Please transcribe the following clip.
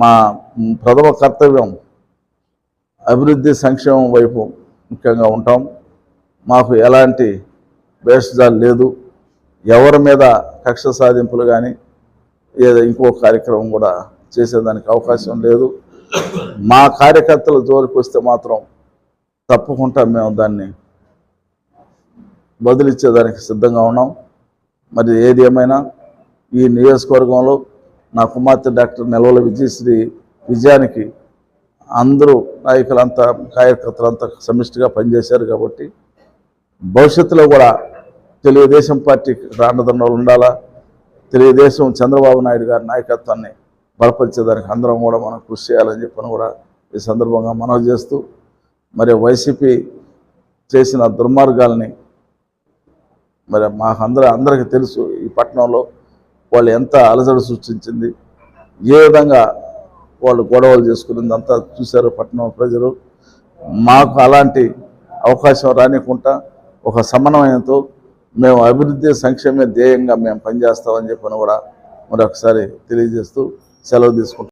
మా ప్రథమ కర్తవ్యం అభివృద్ధి సంక్షేమం వైపు ముఖ్యంగా ఉంటాం. మాకు ఎలాంటి భేషజాలు లేదు. ఎవరి మీద కక్ష సాధింపులు కానీ ఏదో ఇంకో కార్యక్రమం కూడా చేసేదానికి అవకాశం లేదు. మా కార్యకర్తల జోలికి వస్తే మాత్రం తప్పకుండా మేము దాన్ని బదిలిచ్చేదానికి సిద్ధంగా ఉన్నాం. మరి ఏది ఏమైనా ఈ నియోజకవర్గంలో నా కుమార్తె డాక్టర్ నెలవల విజయశ్రీ విజయానికి అందరూ నాయకులంతా కార్యకర్తలంతా సమిష్టిగా పనిచేశారు కాబట్టి భవిష్యత్తులో కూడా తెలుగుదేశం పార్టీకి రాండదండలు ఉండాలా? తెలుగుదేశం చంద్రబాబు నాయుడు గారి నాయకత్వాన్ని బలపరిచేదానికి అందరం కూడా మనం కృషి చేయాలని చెప్పని కూడా ఈ సందర్భంగా మనవి చేస్తూ మరి వైసీపీ చేసిన దుర్మార్గాల్ని మరి మా అందరూ అందరికీ తెలుసు ఈ పట్టణంలో వాళ్ళు ఎంత అలజడి సృష్టించింది ఏ విధంగా వాళ్ళు గొడవలు చేసుకున్నది అంతా చూశారు పట్టణం ప్రజలు. మాకు అలాంటి అవకాశం రానికుండా ఒక సమన్వయంతో మేము అభివృద్ధి సంక్షేమ ధ్యేయంగా మేము పనిచేస్తామని చెప్పని కూడా మరొకసారి తెలియజేస్తూ సెలవు తీసుకుంటాం